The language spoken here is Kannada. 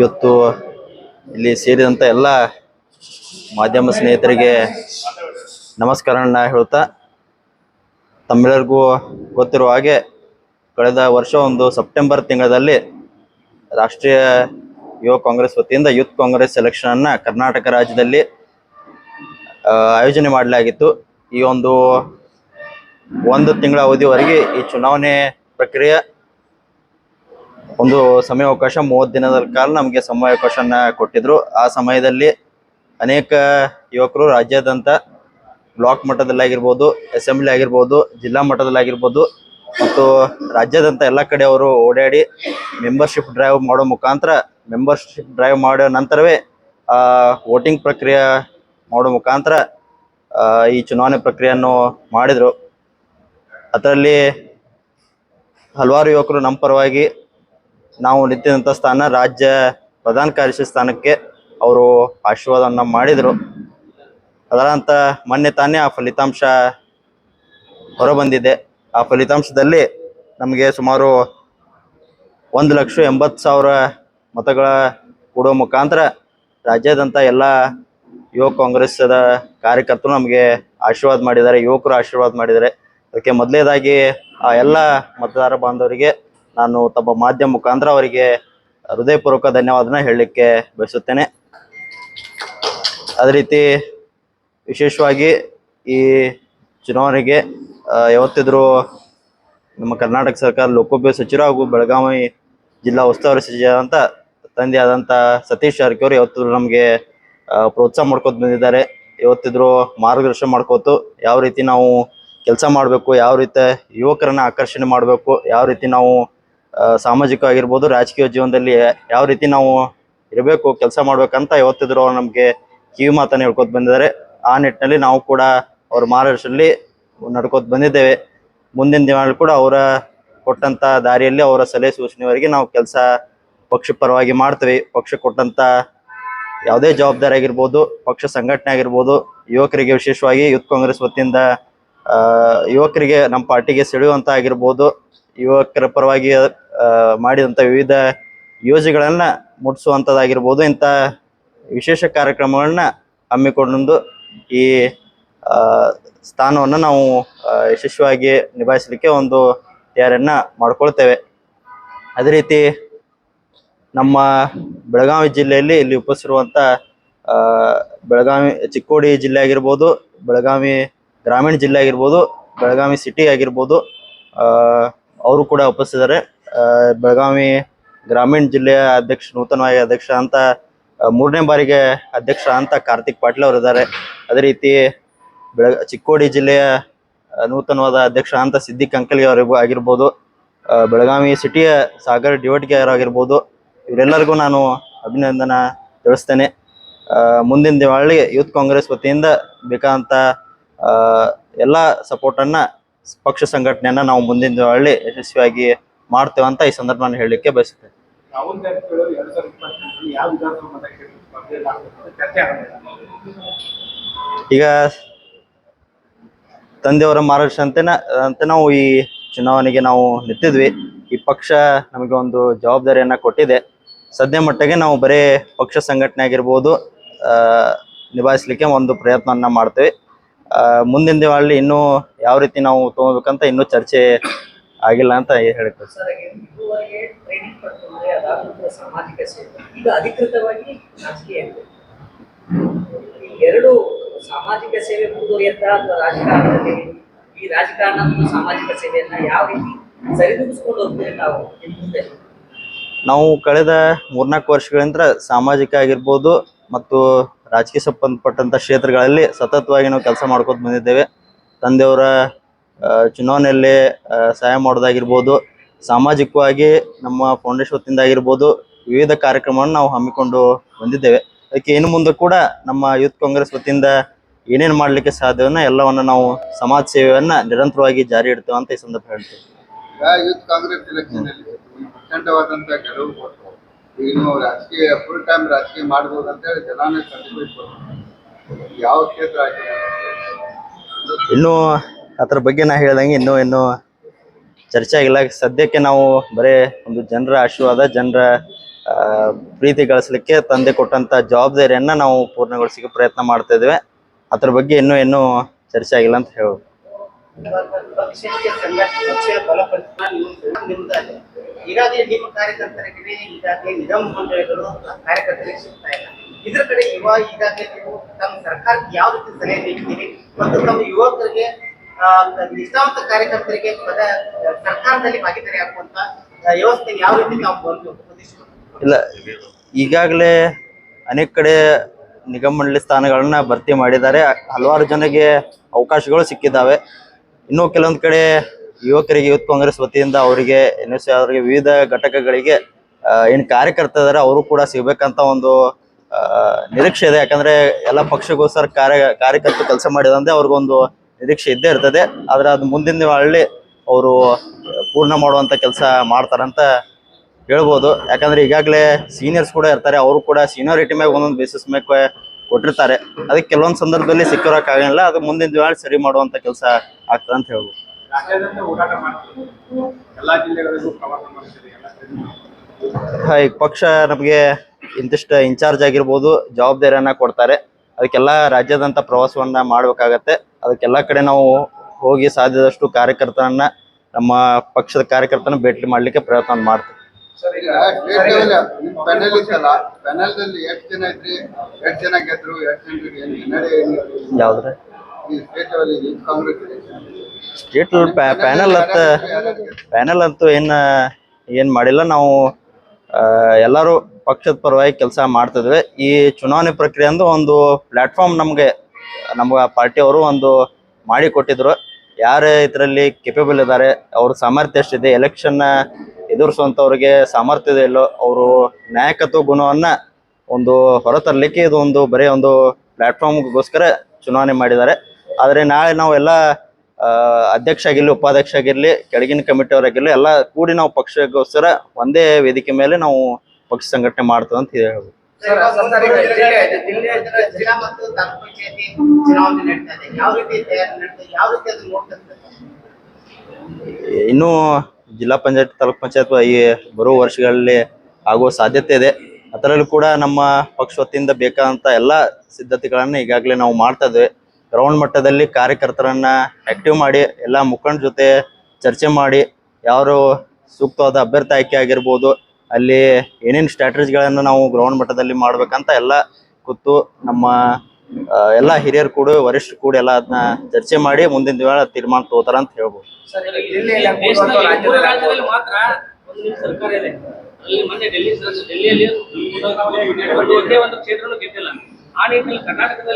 ಇವತ್ತು ಇಲ್ಲಿ ಸೇರಿದಂಥ ಎಲ್ಲ ಮಾಧ್ಯಮ ಸ್ನೇಹಿತರಿಗೆ ನಮಸ್ಕಾರನ ಹೇಳ್ತಾ ತಮ್ಮೆಲ್ಲರಿಗೂ ಗೊತ್ತಿರುವ ಹಾಗೆ ಕಳೆದ ವರ್ಷ ಒಂದು ಸೆಪ್ಟೆಂಬರ್ ತಿಂಗಳಲ್ಲಿ ರಾಷ್ಟ್ರೀಯ ಯುವ ಕಾಂಗ್ರೆಸ್ ವತಿಯಿಂದ ಯೂತ್ ಕಾಂಗ್ರೆಸ್ ಎಲೆಕ್ಷನನ್ನು ಕರ್ನಾಟಕ ರಾಜ್ಯದಲ್ಲಿ ಆಯೋಜನೆ ಮಾಡಲಾಗಿತ್ತು. ಈ ಒಂದು ಒಂದು ತಿಂಗಳ ಅವಧಿವರೆಗೆ ಈ ಚುನಾವಣೆ ಪ್ರಕ್ರಿಯೆ ಒಂದು ಸಮಯಾವಕಾಶ ಮೂವತ್ತು ದಿನದ ಕಾಲ ನಮಗೆ ಸಮಯಾವಕಾಶನ ಕೊಟ್ಟಿದ್ರು. ಆ ಸಮಯದಲ್ಲಿ ಅನೇಕ ಯುವಕರು ರಾಜ್ಯಾದ್ಯಂತ ಬ್ಲಾಕ್ ಮಟ್ಟದಲ್ಲಾಗಿರ್ಬೋದು ಅಸೆಂಬ್ಲಿ ಆಗಿರ್ಬೋದು ಜಿಲ್ಲಾ ಮಟ್ಟದಲ್ಲಾಗಿರ್ಬೋದು ಮತ್ತು ರಾಜ್ಯಾದ್ಯಂತ ಎಲ್ಲ ಕಡೆ ಅವರು ಓಡಾಡಿ ಮೆಂಬರ್ಶಿಪ್ ಡ್ರೈವ್ ಮಾಡೋ ಮುಖಾಂತರ ಮೆಂಬರ್ಶಿಪ್ ಡ್ರೈವ್ ಮಾಡೋ ನಂತರವೇ ವೋಟಿಂಗ್ ಪ್ರಕ್ರಿಯೆ ಮಾಡೋ ಮುಖಾಂತರ ಆ, ಈ ಚುನಾವಣೆ ಪ್ರಕ್ರಿಯೆಯನ್ನು ಮಾಡಿದರು. ಅದರಲ್ಲಿ ಹಲವಾರು ಯುವಕರು ನಮ್ಮ ಪರವಾಗಿ ನಾವು ನಿಂತಿದ್ದಂಥ ಸ್ಥಾನ ರಾಜ್ಯ ಪ್ರಧಾನ ಕಾರ್ಯದರ್ಶಿ ಸ್ಥಾನಕ್ಕೆ ಅವರು ಆಶೀರ್ವಾದವನ್ನು ಮಾಡಿದರು. ಅದರಂತ ಮೊನ್ನೆ ತಾನೇ ಆ ಫಲಿತಾಂಶ ಹೊರಬಂದಿದೆ. ಆ ಫಲಿತಾಂಶದಲ್ಲಿ ನಮಗೆ ಸುಮಾರು ಒಂದು ಲಕ್ಷ ಎಂಬತ್ತು ಸಾವಿರ ಮತಗಳ ಕೊಡುವ ಮುಖಾಂತರ ರಾಜ್ಯಾದ್ಯಂತ ಎಲ್ಲ ಯುವ ಕಾಂಗ್ರೆಸ್ದ ಕಾರ್ಯಕರ್ತರು ನಮಗೆ ಆಶೀರ್ವಾದ ಮಾಡಿದ್ದಾರೆ, ಯುವಕರು ಆಶೀರ್ವಾದ ಮಾಡಿದ್ದಾರೆ. ಅದಕ್ಕೆ ಮೊದಲೇದಾಗಿ ಆ ಎಲ್ಲ ಮತದಾರ ಬಾಂಧವರಿಗೆ ನಾನು ತಮ್ಮ ಮಾಧ್ಯಮ ಮುಖಾಂತರ ಅವರಿಗೆ ಹೃದಯಪೂರ್ವಕ ಧನ್ಯವಾದನ ಹೇಳಲಿಕ್ಕೆ ಬಯಸುತ್ತೇನೆ. ಅದೇ ರೀತಿ ವಿಶೇಷವಾಗಿ ಈ ಚುನಾವಣೆಗೆ ಯಾವತ್ತಿದ್ರೂ ನಮ್ಮ ಕರ್ನಾಟಕ ಸರ್ಕಾರ ಲೋಕೋಪಯೋಗಿ ಸಚಿವರು ಹಾಗೂ ಬೆಳಗಾವಿ ಜಿಲ್ಲಾ ಉಸ್ತುವಾರಿ ಸಚಿವರಾದಂಥ ತಂದೆ ಆದಂಥ ಸತೀಶ್ ಜಾರಕಿಹೊಳಿ ಯಾವತ್ತಿದ್ರು ನಮಗೆ ಪ್ರೋತ್ಸಾಹ ಮಾಡ್ಕೊತ ಬಂದಿದ್ದಾರೆ. ಯಾವತ್ತಿದ್ರು ಮಾರ್ಗದರ್ಶನ ಮಾಡ್ಕೋತು ಯಾವ ರೀತಿ ನಾವು ಕೆಲಸ ಮಾಡಬೇಕು, ಯಾವ ರೀತಿ ಯುವಕರನ್ನ ಆಕರ್ಷಣೆ ಮಾಡಬೇಕು, ಯಾವ ರೀತಿ ನಾವು ಸಾಮಾಜಿಕವಾಗಿರ್ಬೋದು, ರಾಜಕೀಯ ಜೀವನದಲ್ಲಿ ಯಾವ ರೀತಿ ನಾವು ಇರಬೇಕು, ಕೆಲಸ ಮಾಡ್ಬೇಕಂತ ಯಾವತ್ತಿದ್ರು ಅವ್ರು ನಮಗೆ ಕಿವಿ ಮಾತನ್ನ ಹೇಳ್ಕೊತ ಬಂದಿದ್ದಾರೆ. ಆ ನಿಟ್ಟಿನಲ್ಲಿ ನಾವು ಕೂಡ ಅವ್ರ ಮಾರ್ಗದರ್ಶನದಲ್ಲಿ ನಡ್ಕೋತ ಬಂದಿದ್ದೇವೆ. ಮುಂದಿನ ದಿನಗಳಲ್ಲಿ ಕೂಡ ಅವರ ಕೊಟ್ಟಂತ ದಾರಿಯಲ್ಲಿ ಅವರ ಸಲಹೆ ಸೂಚನೆವರೆಗೆ ನಾವು ಕೆಲಸ ಪಕ್ಷ ಪರವಾಗಿ ಮಾಡ್ತೀವಿ. ಪಕ್ಷ ಕೊಟ್ಟಂತ ಯಾವುದೇ ಜವಾಬ್ದಾರಿ ಆಗಿರ್ಬೋದು, ಪಕ್ಷ ಸಂಘಟನೆ ಆಗಿರ್ಬೋದು, ಯುವಕರಿಗೆ ವಿಶೇಷವಾಗಿ ಯೂತ್ ಕಾಂಗ್ರೆಸ್ ವತಿಯಿಂದ ಯುವಕರಿಗೆ ನಮ್ಮ ಪಾರ್ಟಿಗೆ ಸೆಳೆಯುವಂತ ಆಗಿರ್ಬೋದು ಯುವಕರ ಪರವಾಗಿ ಮಾಡಿದಂಥ ವಿವಿಧ ಯೋಜನೆಗಳನ್ನ ಮುಟ್ಟಿಸುವಂಥದ್ದಾಗಿರ್ಬೋದು ಇಂಥ ವಿಶೇಷ ಕಾರ್ಯಕ್ರಮಗಳನ್ನ ಹಮ್ಮಿಕೊಂಡು ಈ ಸ್ಥಾನವನ್ನು ನಾವು ಯಶಸ್ವಿಯಾಗಿ ನಿಭಾಯಿಸಲಿಕ್ಕೆ ಒಂದು ತಯಾರಿಯನ್ನು ಮಾಡ್ಕೊಳ್ತೇವೆ. ಅದೇ ರೀತಿ ನಮ್ಮ ಬೆಳಗಾವಿ ಜಿಲ್ಲೆಯಲ್ಲಿ ಇಲ್ಲಿ ಉಪಸ್ಥಿರುವಂಥ ಬೆಳಗಾವಿ, ಚಿಕ್ಕೋಡಿ ಜಿಲ್ಲೆ ಆಗಿರ್ಬೋದು, ಬೆಳಗಾವಿ ಗ್ರಾಮೀಣ ಜಿಲ್ಲೆ ಆಗಿರ್ಬೋದು, ಬೆಳಗಾವಿ ಸಿಟಿ ಆಗಿರ್ಬೋದು ಅವರು ಕೂಡ ಒಪ್ಪಿಸಿದ್ದಾರೆ ಬೆಳಗಾವಿ ಗ್ರಾಮೀಣ ಜಿಲ್ಲೆಯ ಅಧ್ಯಕ್ಷ, ನೂತನವಾಗಿ ಅಧ್ಯಕ್ಷ ಅಂತ ಮೂರನೇ ಬಾರಿಗೆ ಅಧ್ಯಕ್ಷ ಅಂತ ಕಾರ್ತಿಕ್ ಪಾಟೀಲ್ ಅವರು ಇದ್ದಾರೆ. ಅದೇ ರೀತಿ ಬೆಳಗ, ಚಿಕ್ಕೋಡಿ ಜಿಲ್ಲೆಯ ನೂತನವಾದ ಅಧ್ಯಕ್ಷ ಅಂತ ಸಿದ್ದಿಕ್ ಅಂಕಲ್ಗೆ ಅವರಿಗೂ ಆಗಿರ್ಬೋದು. ಬೆಳಗಾವಿ ಸಿಟಿಯ ಸಾಗರ್ ಡಿವಟ್ಗೆ ಆಗಿರ್ಬೋದು. ಇವರೆಲ್ಲರಿಗೂ ನಾನು ಅಭಿನಂದನ ತಿಳಿಸ್ತೇನೆ. ಮುಂದಿನ ದಿನಗಳಲ್ಲಿ ಯೂತ್ ಕಾಂಗ್ರೆಸ್ ವತಿಯಿಂದ ಬೇಕಾದಂಥ ಎಲ್ಲ ಸಪೋರ್ಟನ್ನು ಪಕ್ಷ ಸಂಘಟನೆಯನ್ನ ನಾವು ಮುಂದಿನ ಹಳ್ಳಿ ಯಶಸ್ವಿಯಾಗಿ ಮಾಡ್ತೇವೆ ಅಂತ ಈ ಸಂದರ್ಭ ನಾನು ಹೇಳಲಿಕ್ಕೆ ಬಯಸುತ್ತೇನೆ. ಈಗ ತಂದೆಯವರ ಮಾರ್ಗದರ್ಶನಂತೆ ಅಂತ ನಾವು ಈ ಚುನಾವಣೆಗೆ ನಾವು ನಿಂತಿದ್ವಿ. ಈ ಪಕ್ಷ ನಮಗೆ ಒಂದು ಜವಾಬ್ದಾರಿಯನ್ನ ಕೊಟ್ಟಿದೆ. ಸದ್ಯ ಮಟ್ಟಿಗೆ ನಾವು ಬರೀ ಪಕ್ಷ ಸಂಘಟನೆ ಆಗಿರ್ಬೋದು ನಿಭಾಯಿಸ್ಲಿಕ್ಕೆ ಒಂದು ಪ್ರಯತ್ನವನ್ನ ಮಾಡ್ತೇವೆ. ಮುಂದಿನ ದಿನಗಳಲ್ಲಿ ಇನ್ನೂ ಯಾವ ರೀತಿ ನಾವು ತಗೋಬೇಕಂತ ಇನ್ನೂ ಚರ್ಚೆ ಆಗಿಲ್ಲ ಅಂತ ಹೇಳ್ತೇವೆ ಸರ್. ಎರಡು ಸಾಮಾಜಿಕ ಸೇವೆ ಮುಂದುವರಿಯುತ್ತ ಅಥವಾ ರಾಜಕಾರಣದಲ್ಲಿ ಈ ರಾಜಕಾರಣ ಮತ್ತು ಸಾಮಾಜಿಕ ಸೇವೆಯನ್ನ ಯಾವ ರೀತಿ ಸರಿದೂಗಿಸ್ಕೊಂಡು ಹೋಗ್ತೇವೆ ನಾವು ಮುಂದೆ? ನಾವು ಕಳೆದ ಮೂರ್ನಾಲ್ಕು ವರ್ಷಗಳಿಂದ ಸಾಮಾಜಿಕ ಆಗಿರ್ಬೋದು ಮತ್ತು ರಾಜಕೀಯ ಸಂಬಂಧಪಟ್ಟಂತ ಕ್ಷೇತ್ರಗಳಲ್ಲಿ ಸತತವಾಗಿ ನಾವು ಕೆಲಸ ಮಾಡ್ಕೊತ ಬಂದಿದ್ದೇವೆ. ತಂದೆಯವರ ಚುನಾವಣೆಯಲ್ಲಿ ಸಹಾಯ ಮಾಡೋದಾಗಿರ್ಬೋದು, ಸಾಮಾಜಿಕವಾಗಿ ನಮ್ಮ ಫೌಂಡೇಶನ್ ವತಿಯಿಂದ ಆಗಿರ್ಬೋದು, ವಿವಿಧ ಕಾರ್ಯಕ್ರಮವನ್ನು ನಾವು ಹಮ್ಮಿಕೊಂಡು ಬಂದಿದ್ದೇವೆ. ಅದಕ್ಕೆ ಇನ್ನು ಮುಂದೆ ಕೂಡ ನಮ್ಮ ಯೂತ್ ಕಾಂಗ್ರೆಸ್ ವತಿಯಿಂದ ಏನೇನು ಮಾಡಲಿಕ್ಕೆ ಸಾಧ್ಯವನ್ನ ಎಲ್ಲವನ್ನ ನಾವು ಸಮಾಜ ಸೇವೆಯನ್ನ ನಿರಂತರವಾಗಿ ಜಾರಿ ಇಡ್ತೇವೆ ಅಂತ ಈ ಸಂದರ್ಭ ಹೇಳ್ತೇವೆ. ಯೂತ್ ಕಾಂಗ್ರೆಸ್ ನೀವು ರಾಜಕೀಯ ಫುಲ್ ಟೈಮ್ ರಾಜಕೀಯ ಮಾಡ್ಬೋದು ಅಂತ ಹೇಳಿ ಜನಾನೇ ಯಾವ ಕ್ಷೇತ್ರ ಇನ್ನೂ ಅದ್ರ ಬಗ್ಗೆ ನಾ ಹೇಳ್ದಂಗೆ ಇನ್ನು ಇನ್ನೂ ಚರ್ಚೆ ಆಗಿಲ್ಲ. ಸದ್ಯಕ್ಕೆ ನಾವು ಬರೇ ಒಂದು ಜನರ ಆಶೀರ್ವಾದ, ಜನರ ಪ್ರೀತಿ ಗಳಿಸ್ಲಿಕ್ಕೆ ತಂದೆ ಕೊಟ್ಟಂತ ಜವಾಬ್ದಾರಿಯನ್ನ ನಾವು ಪೂರ್ಣಗೊಳಿಸಲಿಕ್ಕೆ ಪ್ರಯತ್ನ ಮಾಡ್ತಾ ಇದ್ದೇವೆ. ಅದ್ರ ಬಗ್ಗೆ ಇನ್ನೂ ಇನ್ನೂ ಚರ್ಚೆ ಆಗಿಲ್ಲ ಅಂತ ಹೇಳ್ಬೋದು. ಪಕ್ಷಕ್ಕೆ ಸಂಘಟನೆ ಪಕ್ಷ ಬಲಪಡಿಸಿದ್ದಾರೆ ಈಗಾಗಲೇ ನಿಮ್ಮ ಕಾರ್ಯಕರ್ತರಿಗೆ ಈಗಾಗಲೇ ನಿಗಮ ಮಂಡಳಿಗಳು ಕಾರ್ಯಕರ್ತರಿಗೆ ಸಿಗ್ತಾ ಇಲ್ಲ. ಇದ್ರ ಕಡೆ ಯುವ ಈಗಾಗಲೇ ನೀವು ತಮ್ಮ ಸರ್ಕಾರಕ್ಕೆ ಯಾವ ರೀತಿ ಸಲಹೆ ನೀಡ್ತೀರಿ ಮತ್ತು ತಮ್ಮ ಯುವಕರಿಗೆ ನಿಷ್ಠಾವಂತ ಕಾರ್ಯಕರ್ತರಿಗೆ ಪದ, ಸರ್ಕಾರದಲ್ಲಿ ಭಾಗಿದಾರಿ ಆಗುವಂತ ವ್ಯವಸ್ಥೆ ಯಾವ ರೀತಿ ನಾವು ಬಂದು ಇಲ್ಲ, ಈಗಾಗಲೇ ಅನೇಕ ಕಡೆ ನಿಗಮ ಮಂಡಳಿ ಸ್ಥಾನಗಳನ್ನ ಭರ್ತಿ ಮಾಡಿದ್ದಾರೆ. ಹಲವಾರು ಜನಗೆ ಅವಕಾಶಗಳು ಸಿಕ್ಕಿದ್ದಾವೆ. ಇನ್ನೂ ಕೆಲವೊಂದು ಕಡೆ ಯುವಕರಿಗೆ, ಯೂತ್ ಕಾಂಗ್ರೆಸ್ ವತಿಯಿಂದ ಅವರಿಗೆ ಎನ್ ಎಸ್ ಅವರಿಗೆ ವಿವಿಧ ಘಟಕಗಳಿಗೆ ಏನು ಕಾರ್ಯಕರ್ತ ಇದಾರೆ, ಅವರು ಕೂಡ ಸಿಗ್ಬೇಕಂತ ಒಂದು ನಿರೀಕ್ಷೆ ಇದೆ. ಯಾಕಂದ್ರೆ ಎಲ್ಲ ಪಕ್ಷಗೋಸ್ಕರ ಕಾರ್ಯ, ಕಾರ್ಯಕರ್ತರು ಕೆಲಸ ಮಾಡಿದಂತೆ ಅವ್ರಿಗೊಂದು ನಿರೀಕ್ಷೆ ಇದ್ದೇ ಇರ್ತದೆ. ಆದ್ರೆ ಅದು ಮುಂದಿನ ಹಳ್ಳಿ ಅವರು ಪೂರ್ಣ ಮಾಡುವಂತ ಕೆಲಸ ಮಾಡ್ತಾರಂತ ಹೇಳ್ಬೋದು. ಯಾಕಂದ್ರೆ ಈಗಾಗಲೇ ಸೀನಿಯರ್ಸ್ ಕೂಡ ಇರ್ತಾರೆ, ಅವರು ಕೂಡ ಸೀನಿಯಾರಿಟಿ ಮೇಲೆ ಒಂದೊಂದು ಬೇಸಿಸ್ ಮೇಲೆ ಕೊಟ್ಟಿರ್ತಾರೆ. ಅದಕ್ಕೆ ಕೆಲವೊಂದು ಸಂದರ್ಭದಲ್ಲಿ ಸಿಕ್ಕಿರೋಕ್ಕಾಗಲ್ಲ ಅದು ಮುಂದಿನ ದಿನ ಸರಿ ಮಾಡುವಂತ ಕೆಲಸ ಆಗ್ತದೆ ಅಂತ ಹೇಳ್ಬೋದು. ಈಗ ಪಕ್ಷ ನಮಗೆ ಇಂತಿಷ್ಟು ಇನ್ಚಾರ್ಜ್ ಆಗಿರ್ಬೋದು ಜವಾಬ್ದಾರಿಯನ್ನ ಕೊಡ್ತಾರೆ. ಅದಕ್ಕೆಲ್ಲ ರಾಜ್ಯದಂತ ಪ್ರವಾಸವನ್ನ ಮಾಡ್ಬೇಕಾಗತ್ತೆ. ಅದಕ್ಕೆಲ್ಲ ಕಡೆ ನಾವು ಹೋಗಿ ಸಾಧ್ಯದಷ್ಟು ಕಾರ್ಯಕರ್ತರನ್ನ ನಮ್ಮ ಪಕ್ಷದ ಕಾರ್ಯಕರ್ತನ ಭೇಟಿ ಮಾಡ್ಲಿಕ್ಕೆ ಪ್ರಯತ್ನ ಮಾಡ್ತೀವಿ. ಈಗ ಸ್ಟೇಟ್ ಲೆವೆಲ್ ಪ್ಯಾನೆಲ್ ಇತ್ತಲ್ಲ ಪ್ಯಾನೆಲ್ ದಲ್ಲಿ ಎಷ್ಟ್ ಜನ ಇದ್ರಿ? ಎಷ್ಟು ಜನ ಗೆದ್ರು? ಎಷ್ಟು ಜನ? ಯಾವ್ದ್ರೆ? ಸ್ಟೇಟ್ ಪ್ಯಾನಲ್ ಅಂತ ಪ್ಯಾನಲ್ ಅಂತೂ ಏನ ಏನ್ ಮಾಡಿಲ್ಲ. ನಾವು ಆ, ಎಲ್ಲರೂ ಪಕ್ಷದ ಪರವಾಗಿ ಕೆಲಸ ಮಾಡ್ತಿದ್ವಿ ಈ ಚುನಾವಣೆ ಪ್ರಕ್ರಿಯೆ ಅಂದು ಒಂದು ಪ್ಲಾಟ್ಫಾರ್ಮ್ ನಮ್ಗೆ ನಮ್ಮ ಪಾರ್ಟಿಯವರು ಒಂದು ಮಾಡಿ ಕೊಟ್ಟಿದ್ರು ಯಾರೇ ಇದರಲ್ಲಿ ಕೆಪೇಬಲ್ ಇದ್ದಾರೆ ಅವ್ರ ಸಾಮರ್ಥ್ಯ ಎಷ್ಟಿದೆ ಎಲೆಕ್ಷನ್ ಎದುರಿಸುವಂತವ್ರಿಗೆ ಸಾಮರ್ಥ್ಯ ಇದೆ ಇಲ್ಲೋ ಅವರು ನಾಯಕತ್ವ ಗುಣವನ್ನ ಒಂದು ಹೊರತರಲಿಕ್ಕೆ ಇದು ಒಂದು ಬರೀ ಒಂದು ಪ್ಲಾಟ್ಫಾರ್ಮ್ಗೋಸ್ಕರ ಚುನಾವಣೆ ಮಾಡಿದ್ದಾರೆ. ಆದರೆ ನಾಳೆ ನಾವೆಲ್ಲ ಎಲ್ಲ ಅಧ್ಯಕ್ಷ ಆಗಿರಲಿ ಉಪಾಧ್ಯಕ್ಷ ಆಗಿರಲಿ ಕೆಳಗಿನ ಕಮಿಟಿ ಅವರಾಗಿರ್ಲಿ ಎಲ್ಲ ಕೂಡಿ ನಾವು ಪಕ್ಷಕ್ಕೋಸ್ಕರ ಒಂದೇ ವೇದಿಕೆ ಮೇಲೆ ನಾವು ಪಕ್ಷ ಸಂಘಟನೆ ಮಾಡ್ತದೆ ಅಂತ ಹೇಳ್ಬೋದು. ಇನ್ನೂ ಜಿಲ್ಲಾ ಪಂಚಾಯತ್, ತಾಲೂಕ್ ಪಂಚಾಯತ್ ಈ ಬರುವ ವರ್ಷಗಳಲ್ಲಿ ಆಗುವ ಸಾಧ್ಯತೆ ಇದೆ. ಅದರಲ್ಲೂ ಕೂಡ ನಮ್ಮ ಪಕ್ಷ ವತಿಯಿಂದ ಬೇಕಾದಂತ ಎಲ್ಲ ಸಿದ್ಧತೆಗಳನ್ನ ಈಗಾಗಲೇ ನಾವು ಮಾಡ್ತಾ ಇದ್ದೇವೆ. ಗ್ರೌಂಡ್ ಮಟ್ಟದಲ್ಲಿ ಕಾರ್ಯಕರ್ತರನ್ನ ಆಕ್ಟಿವ್ ಮಾಡಿ, ಎಲ್ಲ ಮುಖಂಡ ಜೊತೆ ಚರ್ಚೆ ಮಾಡಿ, ಯಾರು ಸೂಕ್ತವಾದ ಅಭ್ಯರ್ಥಿ ಆಯ್ಕೆ ಆಗಿರ್ಬೋದು, ಅಲ್ಲಿ ಏನೇನು ಸ್ಟ್ರಾಟಜಿಗಳನ್ನು ನಾವು ಗ್ರೌಂಡ್ ಮಟ್ಟದಲ್ಲಿ ಮಾಡ್ಬೇಕಂತ ಎಲ್ಲ ಕೂತು ನಮ್ಮ ಎಲ್ಲ ಹಿರಿಯರು ಕೂಡ ವರಿಷ್ಠರು ಕೂಡ ಎಲ್ಲ ಅದನ್ನ ಚರ್ಚೆ ಮಾಡಿ ಮುಂದಿನ ದಿನ ತೀರ್ಮಾನ ತಗೋತಾರ ಅಂತ ಹೇಳ್ಬೋದು ಸರ್ ಈಗ ಜಿಲ್ಲೆಯಲ್ಲಿ ಆಗ್ಬೋದು ಅಥವಾ ದೇಶದಲ್ಲಿ ಮೂರು ರಾಜ್ಯದಲ್ಲಿ ರಾಜ್ಯದಲ್ಲಿ ಮಾತ್ರ ಒಂದು ಸರ್ಕಾರ ಇದೆ ಅಲ್ಲಿ ಮೊನ್ನೆ ಡೆಲ್ಲಿ ಡೆಲ್ಲಿಯಲ್ಲಿ ಒಂದೇ ಒಂದು ಕ್ಷೇತ್ರನೂ ಗೆದ್ದಿಲ್ಲ ಆ ನಿಟ್ಟಿನಲ್ಲಿ ಕರ್ನಾಟಕದಲ್ಲಿ